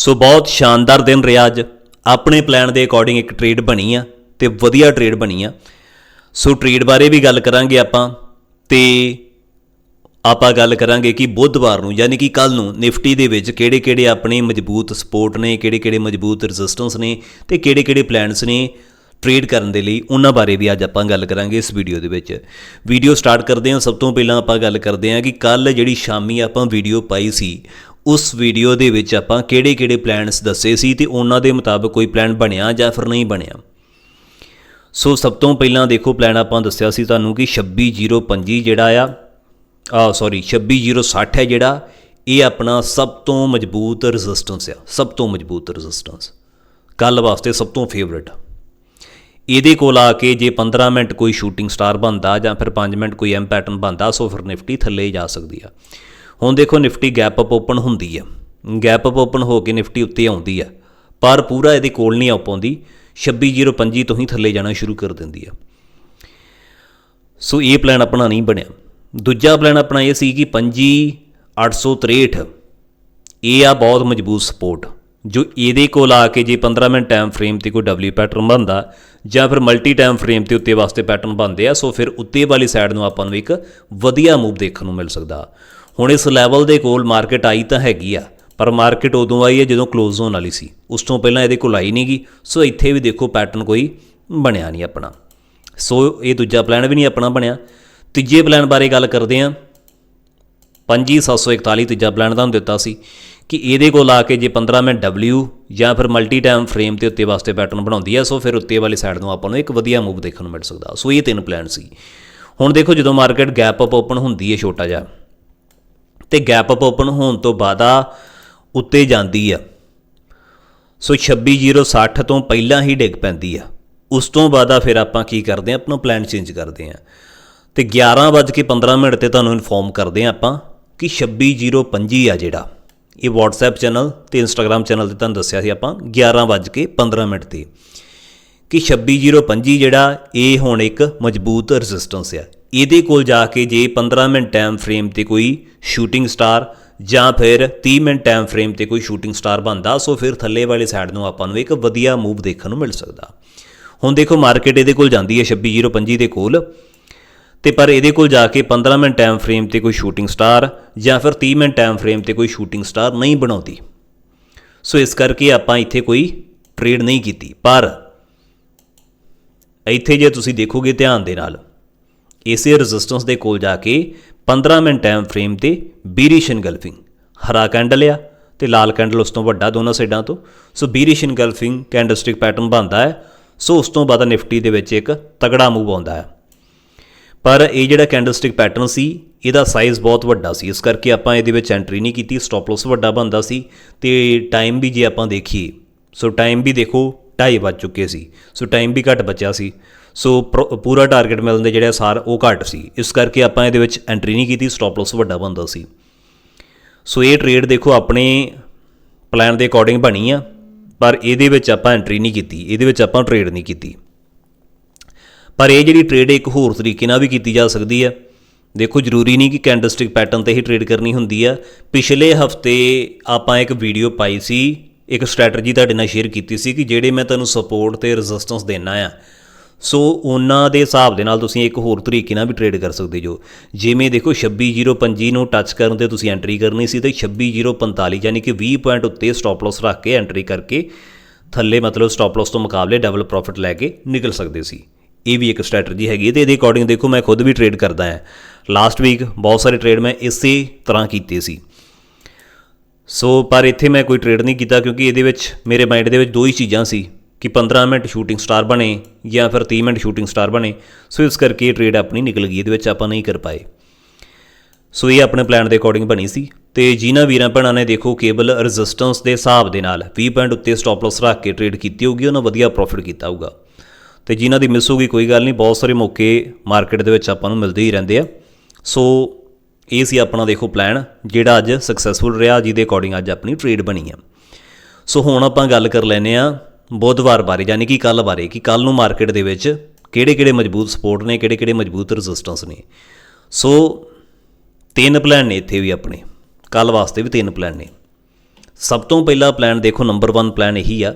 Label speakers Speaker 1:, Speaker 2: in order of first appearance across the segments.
Speaker 1: ਸੋ ਬਹੁਤ ਸ਼ਾਨਦਾਰ ਦਿਨ ਰਿਹਾ ਅੱਜ। ਆਪਣੇ ਪਲਾਨ ਦੇ ਅਕੋਰਡਿੰਗ ਇੱਕ ਟ੍ਰੇਡ ਬਣੀ ਆ ਤੇ ਵਧੀਆ ਟ੍ਰੇਡ ਬਣੀ ਆ। ਸੋ ਟ੍ਰੇਡ ਬਾਰੇ ਵੀ ਗੱਲ ਕਰਾਂਗੇ ਆਪਾਂ ਤੇ ਆਪਾਂ ਗੱਲ ਕਰਾਂਗੇ ਕਿ ਬੁੱਧਵਾਰ ਨੂੰ, ਯਾਨੀ ਕਿ ਕੱਲ ਨੂੰ ਨਿਫਟੀ ਦੇ ਵਿੱਚ ਕਿਹੜੇ-ਕਿਹੜੇ ਆਪਣੇ ਮਜ਼ਬੂਤ ਸਪੋਰਟ ਨੇ, ਕਿਹੜੇ-ਕਿਹੜੇ ਮਜ਼ਬੂਤ ਰੈਜ਼ਿਸਟੈਂਸ ਨੇ ਤੇ ਕਿਹੜੇ-ਕਿਹੜੇ ਪਲਾਨਸ ਨੇ ਟ੍ਰੇਡ ਕਰਨ ਦੇ ਲਈ, ਉਹਨਾਂ ਬਾਰੇ ਵੀ ਅੱਜ ਆਪਾਂ ਗੱਲ ਕਰਾਂਗੇ ਇਸ ਵੀਡੀਓ ਦੇ ਵਿੱਚ। ਵੀਡੀਓ ਸਟਾਰਟ ਕਰਦੇ ਹਾਂ, ਸਭ ਤੋਂ ਪਹਿਲਾਂ ਆਪਾਂ ਗੱਲ ਕਰਦੇ ਹਾਂ ਕਿ ਕੱਲ ਜਿਹੜੀ ਸ਼ਾਮੀ ਆਪਾਂ ਵੀਡੀਓ ਪਾਈ ਸੀ ਉਸ ਵੀਡੀਓ ਦੇ ਵਿੱਚ ਆਪਾਂ ਕਿਹੜੇ-ਕਿਹੜੇ ਪਲਾਨਸ ਦੱਸੇ ਸੀ ਤੇ ਉਹਨਾਂ ਦੇ ਮੁਤਾਬਕ ਕੋਈ ਪਲਾਨ ਬਣਿਆ ਜਾਂ ਫਿਰ ਨਹੀਂ ਬਣਿਆ। ਸੋ ਸਭ ਤੋਂ ਪਹਿਲਾਂ ਦੇਖੋ ਪਲਾਨ ਆਪਾਂ ਦੱਸਿਆ ਸੀ ਤੁਹਾਨੂੰ ਕਿ 26025 ਜਿਹੜਾ ਆ ਆ ਸੌਰੀ 26060 ਹੈ ਜਿਹੜਾ, ਇਹ ਆਪਣਾ ਸਭ ਤੋਂ ਮਜ਼ਬੂਤ ਰੈਜ਼ਿਸਟੈਂਸ ਆ, ਸਭ ਤੋਂ ਮਜ਼ਬੂਤ ਰੈਜ਼ਿਸਟੈਂਸ ਕੱਲ ਵਾਸਤੇ ਸਭ ਤੋਂ ਫੇਵਰਿਟ ਇਹਦੇ ਕੋਲ ਆ ਕੇ ਜੇ 15 ਮਿੰਟ ਕੋਈ ਸ਼ੂਟਿੰਗ ਸਟਾਰ ਬਣਦਾ ਜਾਂ ਫਿਰ 5 ਮਿੰਟ ਕੋਈ ਐਮ ਪੈਟਰਨ ਬਣਦਾ, ਸੋ ਫਿਰ ਨਿਫਟੀ ਥੱਲੇ ਜਾ ਸਕਦੀ ਆ। ਹੁਣ ਦੇਖੋ ਨਿਫਟੀ ਗੈਪ ਅਪ ਓਪਨ ਹੁੰਦੀ ਆ। ਗੈਪ ਅਪ ਓਪਨ ਹੋ ਕੇ ਨਿਫਟੀ ਉੱਤੇ ਆਉਂਦੀ ਆ। ਪਰ ਪੂਰਾ ਇਹਦੇ ਕੋਲ ਨਹੀਂ ਆ ਪਾਉਂਦੀ 26025 ਤੋਂ ਹੀ ਥੱਲੇ ਜਾਣਾ ਸ਼ੁਰੂ ਕਰ ਦਿੰਦੀ ਆ। ਸੋ ਇਹ ਪਲਾਨ ਆਪਣਾ ਨਹੀਂ ਬਣਿਆ। ਦੂਜਾ ਪਲਾਨ ਆਪਣਾ ਇਹ ਸੀ ਕਿ 25863 ਇਹ ਆ ਬਹੁਤ ਮਜ਼ਬੂਤ ਸਪੋਰਟ ਜੋ ਇਹਦੇ ਕੋਲ ਆ ਕੇ ਜੇ 15 ਮਿੰਟ ਟਾਈਮ ਫਰੇਮ ਤੇ ਕੋਈ ਡਬਲਯੂ ਪੈਟਰਨ ਬਣਦਾ, ਜਾਂ ਫਿਰ ਮਲਟੀ ਟਾਈਮ ਫਰੇਮ ਤੇ ਉੱਤੇ ਵਾਸਤੇ ਪੈਟਰਨ ਬਣਦੇ ਆ, ਸੋ ਫਿਰ ਉੱਤੇ ਵਾਲੀ ਸਾਈਡ ਨੂੰ ਆਪਾਂ ਨੂੰ ਇੱਕ ਵਧੀਆ ਮੂਵ ਦੇਖਣ ਨੂੰ ਮਿਲ ਸਕਦਾ। ਹੁਣ ਇਸ ਲੈਵਲ ਦੇ ਕੋਲ ਮਾਰਕੀਟ ਆਈ ਤਾਂ ਹੈਗੀ ਆ, ਪਰ ਮਾਰਕੀਟ ਉਦੋਂ ਆਈ ਹੈ ਜਦੋਂ ਕਲੋਜ਼ ਹੋਣ ਵਾਲੀ ਸੀ। ਉਸ ਤੋਂ ਪਹਿਲਾਂ ਇਹਦੇ ਕੋਲ ਆਈ ਨਹੀਂਗੀ, ਸੋ ਇੱਥੇ ਵੀ ਦੇਖੋ ਪੈਟਰਨ ਕੋਈ ਬਣਿਆ ਨਹੀਂ ਆਪਣਾ। ਸੋ ਇਹ ਦੂਜਾ ਪਲਾਨ ਵੀ ਨਹੀਂ ਆਪਣਾ ਬਣਿਆ। ਤੀਜੇ ਪਲਾਨ ਬਾਰੇ ਗੱਲ ਕਰਦੇ ਹਾਂ। 5741 ਤੀਜਾ ਪਲਾਨ ਤੁਹਾਨੂੰ ਦਿੱਤਾ ਸੀ ਕਿ ਇਹਦੇ ਕੋਲ ਆ ਕੇ ਜੇ 15 ਮਿੰਟ W ਜਾਂ ਫਿਰ ਮਲਟੀ ਟਾਈਮ ਫਰੇਮ ਤੇ ਉੱਤੇ ਵਾਸਤੇ ਪੈਟਰਨ ਬਣਾਉਂਦੀ ਹੈ ਸੋ ਫਿਰ ਉੱਤੇ ਵਾਲੀ ਸਾਈਡ ਨੂੰ ਆਪਾਂ ਨੂੰ ਇੱਕ ਵਧੀਆ ਮੂਵ ਦੇਖਣ ਨੂੰ ਮਿਲ ਸਕਦਾ। ਸੋ ਇਹ ਤਿੰਨ ਪਲਾਨ ਸੀ। ਹੁਣ ਦੇਖੋ ਜਦੋਂ ਮਾਰਕੀਟ ਗੈਪ ਅਪ ਓਪਨ ਹੁੰਦੀ ਹੈ ਛੋਟਾ ਜਿਹਾ ਤੇ ਗੈਪ ਅਪ ਓਪਨ ਹੋਣ ਤੋਂ ਬਾਅਦ ਆ ਉੱਤੇ ਜਾਂਦੀ ਆ। ਸੋ 26060 ਤੋਂ ਪਹਿਲਾਂ ਹੀ ਡਿੱਗ ਪੈਂਦੀ ਆ। ਉਸ ਤੋਂ ਬਾਅਦ ਆ ਫਿਰ ਆਪਾਂ ਕੀ ਕਰਦੇ ਆ, ਆਪਣਾ ਪਲਾਨ ਚੇਂਜ ਕਰਦੇ ਆ। ਤੇ 11:15 ਮਿੰਟ ਤੇ ਤੁਹਾਨੂੰ ਇਨਫੋਰਮ ਕਰਦੇ ਆ ਆਪਾਂ ਕਿ 26025 ਆ ਜਿਹੜਾ। ਇਹ WhatsApp ਚੈਨਲ ਤੇ Instagram ਚੈਨਲ ਤੇ ਤੁਹਾਨੂੰ ਦੱਸਿਆ ਸੀ ਆਪਾਂ 11:15 ਮਿੰਟ ਤੇ। ਕਿ 26025 ਜਿਹੜਾ, ਇਹ ਹੁਣ ਇੱਕ ਮਜ਼ਬੂਤ ਰੈਜ਼ਿਸਟੈਂਸ ਆ। ਇਹਦੇ ਕੋਲ ਜਾ ਕੇ ਜੇ 15 ਮਿੰਟ ਟਾਈਮ ਫਰੇਮ ਤੇ ਕੋਈ ਸ਼ੂਟਿੰਗ ਸਟਾਰ ਜਾਂ ਫਿਰ 30 ਮਿੰਟ ਟਾਈਮ ਫਰੇਮ ਤੇ ਕੋਈ ਸ਼ੂਟਿੰਗ ਸਟਾਰ ਬਣਦਾ, ਸੋ ਫਿਰ ਥੱਲੇ ਵਾਲੇ ਸਾਈਡ ਨੂੰ ਆਪਾਂ ਨੂੰ ਇੱਕ ਵਧੀਆ ਮੂਵ ਦੇਖਣ ਨੂੰ ਮਿਲ ਸਕਦਾ। ਹੁਣ ਦੇਖੋ ਮਾਰਕੀਟ ਇਹਦੇ ਕੋਲ ਜਾਂਦੀ ਹੈ 26025 ਦੇ ਕੋਲ। ਤੇ ਪਰ ਇਹਦੇ ਕੋਲ ਜਾ ਕੇ 15 ਮਿੰਟ ਟਾਈਮ ਫਰੇਮ ਤੇ ਕੋਈ ਸ਼ੂਟਿੰਗ ਸਟਾਰ ਜਾਂ ਫਿਰ 30 ਮਿੰਟ ਟਾਈਮ ਫਰੇਮ ਤੇ ਕੋਈ ਸ਼ੂਟਿੰਗ ਸਟਾਰ ਨਹੀਂ ਬਣਾਉਂਦੀ। ਸੋ ਇਸ ਕਰਕੇ ਆਪਾਂ ਇੱਥੇ ਕੋਈ ਟ੍ਰੇਡ ਨਹੀਂ ਕੀਤੀ। ਪਰ ਇੱਥੇ ਜੇ ਤੁਸੀਂ ਦੇਖੋਗੇ ਧਿਆਨ ਦੇ ਨਾਲ ਇਸੇ ਰੈਜ਼ਿਸਟੈਂਸ ਦੇ ਕੋਲ ਜਾ ਕੇ 15 ਮਿੰਟ ਟਾਈਮ ਫਰੇਮ ਤੇ ਬੀਰਿਸ਼ ਇਨਗਲਫਿੰਗ ਹਰਾ ਕੈਂਡਲ ਆ ਤੇ ਲਾਲ ਕੈਂਡਲ ਉਸ ਤੋਂ ਵੱਡਾ ਦੋਨਾਂ ਸਾਈਡਾਂ ਤੋਂ। So bearish engulfing candlestick pattern ਬਣਦਾ ਹੈ। ਸੋ ਉਸ ਤੋਂ ਬਾਅਦ ਨਿਫਟੀ ਦੇ ਵਿੱਚ ਇੱਕ ਤਗੜਾ ਮੂਵ ਆਉਂਦਾ ਹੈ। ਪਰ ਇਹ ਜਿਹੜਾ ਕੈਂਡਲਸਟਿਕ ਪੈਟਰਨ ਸੀ, ਇਹਦਾ ਸਾਈਜ਼ ਬਹੁਤ ਵੱਡਾ ਸੀ। ਇਸ ਕਰਕੇ ਆਪਾਂ ਇਹਦੇ ਵਿੱਚ ਐਂਟਰੀ ਨਹੀਂ ਕੀਤੀ ਸਟਾਪ ਲਾਸ ਵੱਡਾ ਬਣਦਾ ਸੀ। ਤੇ ਟਾਈਮ ਵੀ ਜੇ ਆਪਾਂ ਦੇਖੀਏ ਸੋ ਟਾਈਮ ਵੀ ਦੇਖੋ 2:30 ਵੱਜ ਚੁੱਕੇ ਸੀ। ਸੋ ਟਾਈਮ ਵੀ ਘੱਟ ਬਚਿਆ ਸੀ। ਸੋ ਪੂਰਾ ਟਾਰਗੇਟ ਮਿਲਣ ਦੇ ਜਿਹੜੇ ਸਾਰ ਉਹ ਘੱਟ ਸੀ। ਇਸ ਕਰਕੇ ਆਪਾਂ ਇਹਦੇ ਵਿੱਚ ਐਂਟਰੀ ਨਹੀਂ ਕੀਤੀ ਸਟਾਪ ਲਾਸ ਵੱਡਾ ਬਣਦਾ ਸੀ। ਸੋ ਇਹ ਟ੍ਰੇਡ ਦੇਖੋ ਆਪਣੇ ਪਲਾਨ ਦੇ ਅਕੋਰਡਿੰਗ ਬਣੀ ਆ, ਪਰ ਇਹਦੇ ਵਿੱਚ ਆਪਾਂ ਐਂਟਰੀ ਨਹੀਂ ਕੀਤੀ। ਇਹਦੇ ਵਿੱਚ ਆਪਾਂ ਟ੍ਰੇਡ ਨਹੀਂ ਕੀਤੀ। ਪਰ ਇਹ ਜਿਹੜੀ ਟ੍ਰੇਡ ਇੱਕ ਹੋਰ ਤਰੀਕੇ ਨਾਲ ਵੀ ਕੀਤੀ ਜਾ ਸਕਦੀ ਹੈ ਦੇਖੋ, ਜ਼ਰੂਰੀ ਨਹੀਂ ਕਿ ਕੈਂਡਲਸਟਿਕ ਪੈਟਰਨ ਤੇ ਹੀ ਟ੍ਰੇਡ ਕਰਨੀ ਹੁੰਦੀ ਆ। ਪਿਛਲੇ ਹਫ਼ਤੇ ਆਪਾਂ ਇੱਕ ਵੀਡੀਓ ਪਾਈ ਸੀ, ਇੱਕ ਸਟ੍ਰੈਟਜੀ ਤੁਹਾਡੇ ਨਾਲ ਸ਼ੇਅਰ ਕੀਤੀ ਸੀ ਕਿ ਜਿਹੜੇ ਮੈਂ ਤੁਹਾਨੂੰ ਸਪੋਰਟ ਤੇ ਰੈਜ਼ਿਸਟੈਂਸ ਦੇਣਾ ਆ ਸੋ ਉਹਨਾਂ ਦੇ ਹਿਸਾਬ ਦੇ ਨਾਲ ਤੁਸੀਂ ਇੱਕ ਹੋਰ ਤਰੀਕੇ ਨਾਲ ਵੀ ਟ੍ਰੇਡ ਕਰ ਸਕਦੇ ਜੋ। ਜਿਵੇਂ ਦੇਖੋ 26025 ਨੂੰ ਟੱਚ ਕਰਨ ਤੇ ਤੁਸੀਂ ਐਂਟਰੀ ਕਰਨੀ ਸੀ ਤੇ 26045 ਯਾਨੀ ਕਿ 20 ਪੁਆਇੰਟ ਉੱਤੇ ਸਟਾਪ ਲਾਸ ਰੱਖ ਕੇ ਐਂਟਰੀ ਕਰਕੇ ਥੱਲੇ ਮਤਲਬ ਸਟਾਪ ਲਾਸ ਤੋਂ ਮੁਕਾਬਲੇ ਡਬਲ ਪ੍ਰੋਫਿਟ ਲੈ ਕੇ ਨਿਕਲ ਸਕਦੇ ਸੀ। ਇਹ ਵੀ ਇੱਕ ਸਟ੍ਰੈਟਜੀ ਹੈਗੀ ਹੈ ਤੇ ਇਹਦੇ ਅਕੋਰਡਿੰਗ ਦੇਖੋ ਮੈਂ ਖੁਦ ਵੀ ਟ੍ਰੇਡ ਕਰਦਾ ਹਾਂ। ਲਾਸਟ ਵੀਕ ਬਹੁਤ ਸਾਰੇ ਟ੍ਰੇਡ ਮੈਂ ਇਸੇ ਤਰ੍ਹਾਂ ਕੀਤੇ ਸੀ। ਸੋ ਪਰ ਇੱਥੇ ਮੈਂ ਕੋਈ ਟ੍ਰੇਡ ਨਹੀਂ ਕੀਤਾ ਕਿਉਂਕਿ ਇਹਦੇ ਵਿੱਚ ਮੇਰੇ ਮਾਈਂਡ ਦੇ ਵਿੱਚ ਦੋ ਹੀ ਚੀਜ਼ਾਂ ਸੀ। ਕਿ 15 ਮਿੰਟ ਸ਼ੂਟਿੰਗ ਸਟਾਰ ਬਣੇ ਜਾਂ ਫਿਰ 30 ਮਿੰਟ ਸ਼ੂਟਿੰਗ ਸਟਾਰ ਬਣੇ, ਸੋ ਇਸ ਕਰਕੇ ਇਹ ਟ੍ਰੇਡ ਆਪਣੀ ਨਿਕਲ ਗਈ, ਇਹਦੇ ਵਿੱਚ ਆਪਾਂ ਨਹੀਂ ਕਰ ਪਾਏ। ਸੋ ਇਹ ਆਪਣੇ ਪਲਾਨ ਦੇ ਅਕੋਰਡਿੰਗ ਬਣੀ ਸੀ ਤੇ ਜਿਨ੍ਹਾਂ ਵੀਰਾਂ ਭੈਣਾਂ ਨੇ ਦੇਖੋ ਕੇਬਲ ਰੈਜ਼ਿਸਟੈਂਸ ਦੇ ਹਿਸਾਬ ਦੇ ਨਾਲ 20 ਪੁਆਇੰਟ ਉੱਤੇ ਸਟਾਪ ਲਾਸ ਰੱਖ ਕੇ ਟ੍ਰੇਡ ਕੀਤੀ ਹੋਊਗੀ, ਉਹਨਾਂ ਵਧੀਆ ਪ੍ਰੋਫਿਟ ਕੀਤਾ ਹੋਊਗਾ। ਤੇ ਜਿਨ੍ਹਾਂ ਦੀ ਮਿਸ ਹੋ ਗਈ, ਕੋਈ ਗੱਲ ਨਹੀਂ, ਬਹੁਤ ਸਾਰੇ ਮੌਕੇ ਮਾਰਕੀਟ ਦੇ ਵਿੱਚ ਆਪਾਂ ਨੂੰ ਮਿਲਦੇ ਹੀ ਰਹਿੰਦੇ ਆ। ਸੋ ਇਹ ਸੀ ਆਪਣਾ ਦੇਖੋ ਪਲਾਨ ਜਿਹੜਾ ਅੱਜ ਸਕਸੈਸਫੁਲ ਰਿਹਾ, ਜਿਹਦੇ ਅਕੋਰਡਿੰਗ ਅੱਜ ਆਪਣੀ ਟ੍ਰੇਡ ਬਣੀ ਆ। ਸੋ ਹੁਣ ਆਪਾਂ ਗੱਲ ਕਰ ਲੈਨੇ ਆ ਬੁੱਧਵਾਰ ਬਾਰੇ, ਯਾਨੀ ਕਿ ਕੱਲ ਬਾਰੇ, ਕਿ ਕੱਲ ਨੂੰ ਮਾਰਕੀਟ ਦੇ ਵਿੱਚ ਕਿਹੜੇ-ਕਿਹੜੇ ਮਜ਼ਬੂਤ ਸਪੋਰਟ ਨੇ ਕਿਹੜੇ-ਕਿਹੜੇ ਮਜ਼ਬੂਤ ਰੈਜ਼ਿਸਟੈਂਸ ਨੇ। ਸੋ ਤਿੰਨ ਪਲਾਨ ਨੇ ਇੱਥੇ ਵੀ ਆਪਣੇ। ਕੱਲ ਵਾਸਤੇ ਵੀ ਤਿੰਨ ਪਲਾਨ ਨੇ। ਸਭ ਤੋਂ ਪਹਿਲਾ ਪਲਾਨ ਦੇਖੋ ਨੰਬਰ 1 ਪਲਾਨ ਇਹੀ ਆ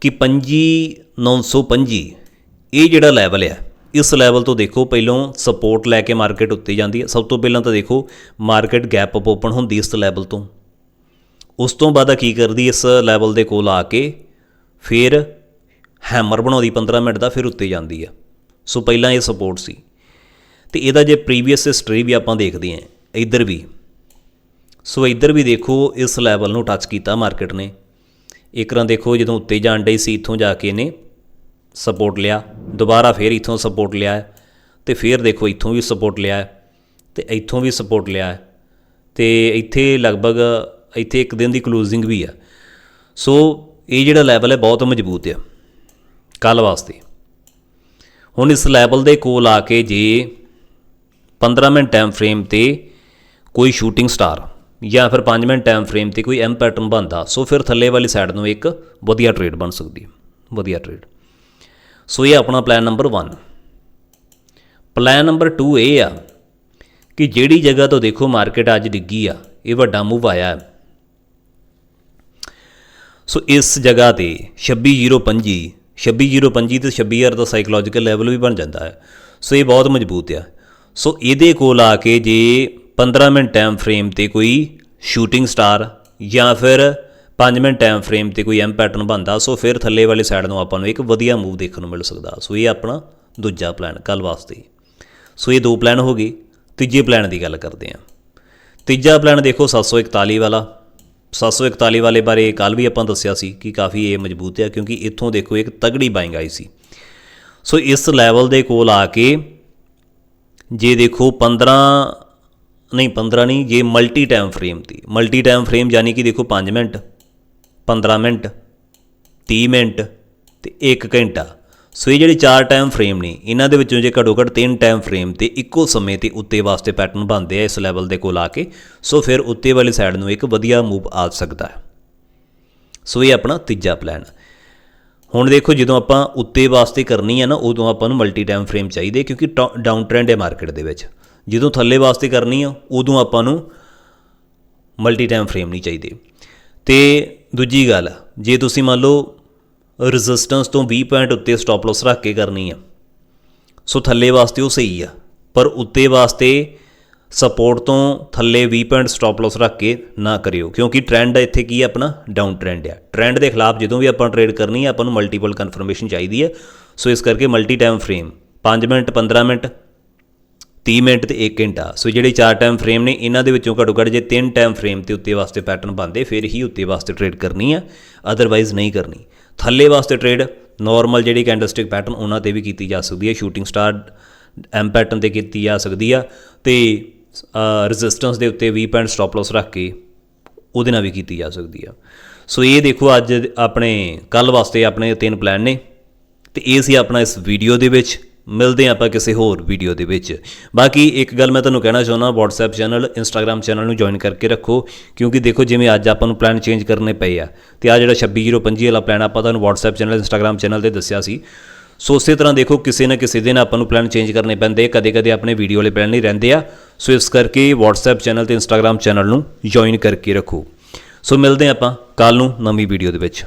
Speaker 1: ਕਿ 25925 ਇਹ ਜਿਹੜਾ ਲੈਵਲ ਆ, ਇਸ ਲੈਵਲ ਤੋਂ ਦੇਖੋ ਪਹਿਲੋਂ ਸਪੋਰਟ ਲੈ ਕੇ ਮਾਰਕੀਟ ਉੱਤੇ ਜਾਂਦੀ ਹੈ ਸਭ ਤੋਂ ਪਹਿਲਾਂ ਤਾਂ ਦੇਖੋ ਮਾਰਕੀਟ ਗੈਪ ਅਪ ਓਪਨ ਹੁੰਦੀ ਇਸ ਲੈਵਲ ਤੋਂ। ਉਸ ਤੋਂ ਬਾਅਦ ਕੀ ਕਰਦੀ, ਇਸ ਲੈਵਲ ਦੇ ਕੋਲ ਆ ਕੇ ਫਿਰ ਹੈਮਰ ਬਣਾਉਂਦੀ 15 ਮਿੰਟ ਦਾ ਫਿਰ ਉੱਤੇ ਜਾਂਦੀ ਆ। ਸੋ ਪਹਿਲਾਂ ਇਹ ਸਪੋਰਟ ਸੀ। ਤੇ ਇਹਦਾ ਜੇ ਪ੍ਰੀਵੀਅਸ ਹਿਸਟਰੀ ਵੀ ਆਪਾਂ ਦੇਖਦੇ ਹਾਂ ਇੱਧਰ ਵੀ। ਸੋ ਇੱਧਰ ਵੀ ਦੇਖੋ ਇਸ ਲੈਵਲ ਨੂੰ ਟੱਚ ਕੀਤਾ ਮਾਰਕੀਟ ਨੇ। ਇੱਕ ਰਾਂ ਦੇਖੋ ਜਦੋਂ ਉੱਤੇ ਜਾਣ ਡਈ ਸੀ ਇੱਥੋਂ ਜਾ ਕੇ ਇਹਨੇ ਸਪੋਰਟ ਲਿਆ। ਦੁਬਾਰਾ ਫੇਰ ਇੱਥੋਂ ਸਪੋਰਟ ਲਿਆ ਹੈ, ਤੇ ਫੇਰ ਦੇਖੋ ਇੱਥੋਂ ਵੀ ਸਪੋਰਟ ਲਿਆ ਹੈ, ਤੇ ਇੱਥੋਂ ਵੀ ਸਪੋਰਟ ਲਿਆ ਹੈ, ਤੇ ਇੱਥੇ ਲਗਭਗ ਇੱਥੇ ਇੱਕ ਦਿਨ ਦੀ ਕਲੋਜ਼ਿੰਗ ਵੀ ਆ। ਸੋ ਇਹ ਜਿਹੜਾ ਲੈਵਲ ਹੈ ਬਹੁਤ ਮਜ਼ਬੂਤ ਆ ਕੱਲ ਵਾਸਤੇ। ਹੁਣ ਇਸ ਲੈਵਲ ਦੇ ਕੋਲ ਆ ਕੇ ਜੇ 15 ਮਿੰਟ ਟਾਈਮ ਫਰੇਮ ਤੇ ਕੋਈ ਸ਼ੂਟਿੰਗ ਸਟਾਰ ਜਾਂ ਫਿਰ 5 ਮਿੰਟ ਟਾਈਮ ਫਰੇਮ ਤੇ ਕੋਈ ਐਮ ਪੈਟਰਨ ਬਣਦਾ, ਸੋ ਫਿਰ ਥੱਲੇ ਵਾਲੀ ਸਾਈਡ ਨੂੰ ਇੱਕ ਵਧੀਆ ਟ੍ਰੇਡ ਬਣ ਸਕਦੀ ਹੈ, ਵਧੀਆ ਟ੍ਰੇਡ ਸੋ ਇਹ ਆਪਣਾ ਪਲਾਨ ਨੰਬਰ 1 ਪਲਾਨ ਨੰਬਰ 2 ਇਹ ਆ ਕਿ ਜਿਹੜੀ ਜਗ੍ਹਾ ਤੋਂ ਦੇਖੋ ਮਾਰਕੀਟ ਅੱਜ ਡਿੱਗੀ ਆ, ਇਹ ਵੱਡਾ ਮੂਵ ਆਇਆ ਹੈ। ਸੋ ਇਸ ਜਗ੍ਹਾ ਤੇ 26025 26025 ਤੇ 26000 ਦਾ ਸਾਈਕੋਲੋਜੀਕਲ ਲੈਵਲ ਵੀ ਬਣ ਜਾਂਦਾ ਹੈ। ਸੋ ਇਹ ਬਹੁਤ ਮਜ਼ਬੂਤ ਆ। ਸੋ ਇਹਦੇ ਕੋਲ ਆ ਕੇ ਜੇ 15 ਮਿੰਟ ਟਾਈਮ ਫਰੇਮ ਤੇ ਕੋਈ ਸ਼ੂਟਿੰਗ ਸਟਾਰ ਜਾਂ ਫਿਰ 5 ਮਿੰਟ ਟਾਈਮ ਫਰੇਮ ਤੇ ਕੋਈ ਐਮ ਪੈਟਰਨ ਬਣਦਾ, ਸੋ ਫਿਰ ਥੱਲੇ ਵਾਲੀ ਸਾਈਡ ਨੂੰ ਆਪਾਂ ਨੂੰ ਇੱਕ ਵਧੀਆ ਮੂਵ ਦੇਖਣ ਨੂੰ ਮਿਲ ਸਕਦਾ। ਸੋ ਇਹ ਆਪਣਾ ਦੂਜਾ ਪਲਾਨ ਕੱਲ ਵਾਸਤੇ। ਸੋ ਇਹ ਦੋ ਪਲਾਨ ਹੋ ਗਏ। ਤੀਜੇ ਪਲਾਨ ਦੀ ਗੱਲ ਕਰਦੇ ਹਾਂ। ਤੀਜਾ ਪਲਾਨ ਦੇਖੋ 741 ਵਾਲਾ। 741 ਵਾਲੇ ਬਾਰੇ ਕੱਲ ਵੀ ਆਪਾਂ ਦੱਸਿਆ ਸੀ ਕਿ ਕਾਫੀ ਇਹ ਮਜ਼ਬੂਤ ਹੈ ਕਿਉਂਕਿ ਇੱਥੋਂ ਦੇਖੋ ਇੱਕ ਤਗੜੀ ਬਾਈਂਗ ਆਈ ਸੀ। ਸੋ ਇਸ ਲੈਵਲ ਦੇ ਕੋਲ ਆ ਕੇ ਜੇ ਦੇਖੋ 15 ਨਹੀਂ 15 ਨਹੀਂ, ਜੇ ਮਲਟੀ ਟਾਈਮ ਫਰੇਮ ਤੇ। ਮਲਟੀ ਟਾਈਮ ਫਰੇਮ ਯਾਨੀ ਕਿ ਦੇਖੋ 5 ਮਿੰਟ 15 ਮਿੰਟ 30 ਮਿੰਟ ਤੇ 1 ਘੰਟਾ। ਸੋ ਇਹ ਜਿਹੜੇ ਚਾਰ ਟਾਈਮ ਫਰੇਮ ਨੇ, ਇਹਨਾਂ ਦੇ ਵਿੱਚੋਂ ਜੇ ਘੱਟੋ ਘੱਟ ਤਿੰਨ ਟਾਈਮ ਫਰੇਮ ਤੇ ਇੱਕੋ ਸਮੇਂ ਤੇ ਉੱਤੇ ਵਾਸਤੇ ਪੈਟਰਨ ਬਣਦੇ ਆ ਇਸ ਲੈਵਲ ਦੇ ਕੋਲ ਆ ਕੇ, ਸੋ ਫਿਰ ਉੱਤੇ ਵਾਲੀ ਸਾਈਡ ਨੂੰ ਇੱਕ ਵਧੀਆ ਮੂਵ ਆ ਸਕਦਾ ਹੈ। ਸੋ ਇਹ ਆਪਣਾ ਤੀਜਾ ਪਲਾਨ ਹੁਣ ਦੇਖੋ ਜਦੋਂ ਆਪਾਂ ਉੱਤੇ ਵਾਸਤੇ ਕਰਨੀ ਹੈ ਨਾ, ਉਦੋਂ ਆਪਾਂ ਨੂੰ ਮਲਟੀ ਟਾਈਮ ਫਰੇਮ ਚਾਹੀਦੇ, ਕਿਉਂਕਿ ਡਾਊਨ ਟ੍ਰੈਂਡ ਹੈ ਮਾਰਕੀਟ ਦੇ ਵਿੱਚ। ਜਦੋਂ ਥੱਲੇ ਵਾਸਤੇ ਕਰਨੀ ਆ, ਉਦੋਂ ਆਪਾਂ ਨੂੰ ਮਲਟੀ ਟਾਈਮ ਫਰੇਮ ਨਹੀਂ ਚਾਹੀਦੇ। ਤੇ ਦੂਜੀ ਗੱਲ, ਜੇ ਤੁਸੀਂ ਮੰਨ ਲਓ ਰੈਜ਼ਿਸਟੈਂਸ ਤੋਂ 20 ਪੁਆਇੰਟ ਉੱਤੇ ਸਟਾਪ ਲਾਸ ਰੱਖ ਕੇ ਕਰਨੀ ਆ। ਸੋ ਥੱਲੇ ਵਾਸਤੇ ਉਹ ਸਹੀ ਆ। ਪਰ ਉੱਤੇ ਵਾਸਤੇ ਸਪੋਰਟ ਤੋਂ ਥੱਲੇ 20 ਪੁਆਇੰਟ ਸਟਾਪ ਲਾਸ ਰੱਖ ਕੇ ਨਾ ਕਰਿਓ। ਕਿਉਂਕਿ ਟ੍ਰੈਂਡ ਇੱਥੇ ਕੀ ਹੈ ਆਪਣਾ? ਡਾਊਨ ਟ੍ਰੈਂਡ ਆ। ਟ੍ਰੈਂਡ ਦੇ ਖਿਲਾਫ ਜਦੋਂ ਵੀ ਆਪਾਂ ਟ੍ਰੇਡ ਕਰਨੀ ਹੈ ਆਪਾਂ ਨੂੰ ਮਲਟੀਪਲ ਕਨਫਰਮੇਸ਼ਨ ਚਾਹੀਦੀ ਹੈ ਸੋ ਇਸ ਕਰਕੇ multi time frame 5 minute 15 minute 30 minute ਤੇ 1 ਘੰਟਾ। ਸੋ ਜਿਹੜੇ ਚਾਰ ਟਾਈਮ ਫਰੇਮ ਨੇ, ਇਹਨਾਂ ਦੇ ਵਿੱਚੋਂ ਘੱਟੋ ਘੱਟ ਜੇ ਤਿੰਨ ਟਾਈਮ ਫਰੇਮ ਤੇ ਉੱਤੇ ਵਾਸਤੇ ਪੈਟਰਨ ਬਣਦੇ, ਫਿਰ ਹੀ ਉੱਤੇ ਵਾਸਤੇ ਟ੍ਰੇਡ ਕਰਨੀ ਆ। ਅਦਰਵਾਈਜ਼ ਨਹੀਂ ਕਰਨੀ। ਥੱਲੇ ਵਾਸਤੇ ਟ੍ਰੇਡ ਨਾਰਮਲ ਜਿਹੜੀ ਕੈਂਡਲਸਟਿਕ ਪੈਟਰਨ ਉਹਨਾਂ ਤੇ ਵੀ ਕੀਤੀ ਜਾ ਸਕਦੀ ਹੈ। ਸ਼ੂਟਿੰਗ ਸਟਾਰ ਐਮ ਪੈਟਰਨ ਤੇ ਕੀਤੀ ਜਾ ਸਕਦੀ ਆ। ਤੇ ਰੈਜ਼ਿਸਟੈਂਸ ਦੇ ਉੱਤੇ 20 ਪੁਆਇੰਟ ਸਟਾਪ ਲਾਸ ਰੱਖ ਕੇ ਉਹਦੇ ਨਾਲ ਵੀ ਕੀਤੀ ਜਾ ਸਕਦੀ ਆ। ਸੋ ਇਹ ਦੇਖੋ ਅੱਜ ਆਪਣੇ ਕੱਲ ਵਾਸਤੇ ਆਪਣੇ ਤਿੰਨ ਪਲਾਨ ਨੇ। ਤੇ ਇਹ ਸੀ ਆਪਣਾ ਇਸ ਵੀਡੀਓ ਦੇ ਵਿੱਚ। ਮਿਲਦੇ ਹਾਂ ਆਪਾਂ ਕਿਸੇ ਹੋਰ ਵੀਡੀਓ ਦੇ ਵਿੱਚ। ਬਾਕੀ ਇੱਕ ਗੱਲ ਮੈਂ ਤੁਹਾਨੂੰ ਕਹਿਣਾ ਚਾਹੁੰਦਾ, WhatsApp ਚੈਨਲ Instagram ਚੈਨਲ ਨੂੰ ਜੁਆਇਨ ਕਰਕੇ ਰੱਖੋ, ਕਿਉਂਕਿ ਦੇਖੋ ਜਿਵੇਂ ਅੱਜ ਆਪਾਂ ਨੂੰ ਪਲਾਨ ਚੇਂਜ ਕਰਨੇ ਪਏ ਆ। ਤੇ ਆ ਜਿਹੜਾ 26025 ਵਾਲਾ ਪਲਾਨ ਆਪਾਂ ਤੁਹਾਨੂੰ WhatsApp ਚੈਨਲ Instagram ਚੈਨਲ ਤੇ ਦੱਸਿਆ ਸੀ। ਸੋ ਉਸੇ ਤਰ੍ਹਾਂ ਦੇਖੋ ਕਿਸੇ ਨਾ ਕਿਸੇ ਦਿਨ ਆਪਾਂ ਨੂੰ ਪਲਾਨ ਚੇਂਜ ਕਰਨੇ ਪੈਂਦੇ ਕਦੇ ਕਦੇ ਆਪਣੇ ਵੀਡੀਓ ਵਾਲੇ ਪਲਾਨ ਨਹੀਂ ਰਹਿੰਦੇ ਆ। ਸੋ ਇਸ ਕਰਕੇ WhatsApp ਚੈਨਲ ਤੇ Instagram ਚੈਨਲ ਨੂੰ ਜੁਆਇਨ ਕਰਕੇ ਰੱਖੋ। ਸੋ ਮਿਲਦੇ ਹਾਂ ਆਪਾਂ ਕੱਲ ਨੂੰ ਨਵੀਂ ਵੀਡੀਓ ਦੇ ਵਿੱਚ।